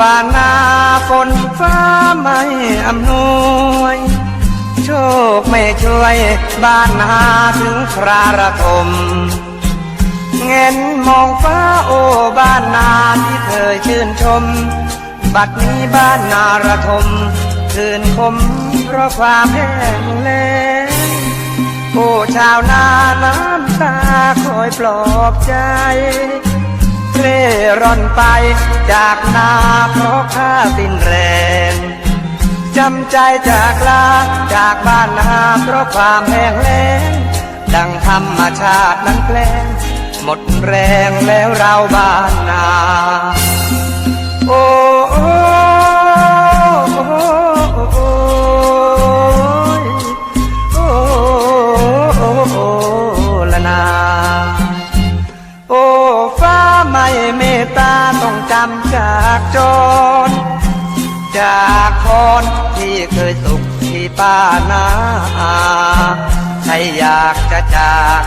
บ้านนาฝนฟ้าไม่อำนวย โชคไม่ช่วยบ้านนาถึงคราระทมเงินมองฟ้าโอ้บ้านนาที่เคยชื่นชม บัดนี้บ้านนาระทม คืนคมเพราะความแห้งแล้งโอ้ชาวนาน้ำตาคอยปลอบใจ ร่อนไป จากนาเพราะข้าสิ้นแรงจำใจจากลาจากบ้านนาเพราะความแห้งแล้งดังธรรมชาตินั้นแกล้งหมดแรงแล้วเราบ้านนา จำจากจรจากคนที่เคยสุขที่ป้านาใครอยากจะจาก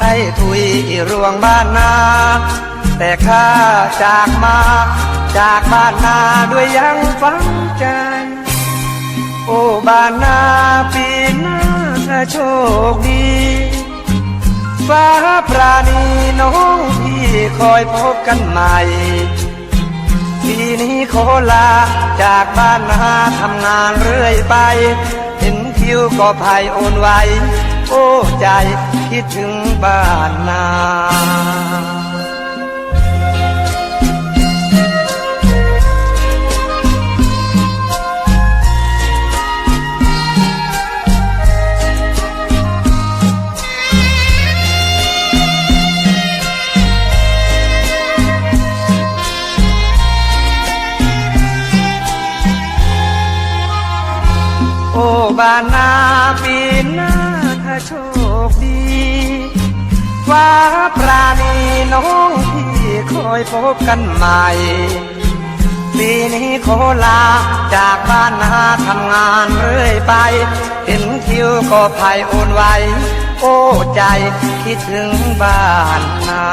ให้ทุยรวงบ้านนา แต่ข้าจากมา จากบ้านนาด้วยยังฝังใจ โอ้บ้านนาปีหน้าถ้าโชคดีฟ้าปราณีน้องพี่คอยพบกันใหม่ ปีนี้ขอลา จากบ้านนาทำงานเรื่อยไป เห็นคิวก็ภัยโอนไวโอ้ใจคิดถึงบ้านนา บ้านนาปีหน้าถ้าโชคดีฟ้าปราณีน้องพี่คอยพบกันใหม่ปีนี้ขอลาจากบ้านนาทำงานเรื่อยไป เห็นคิวก็ภัยโอนไวโอ้ใจคิดถึงบ้านนา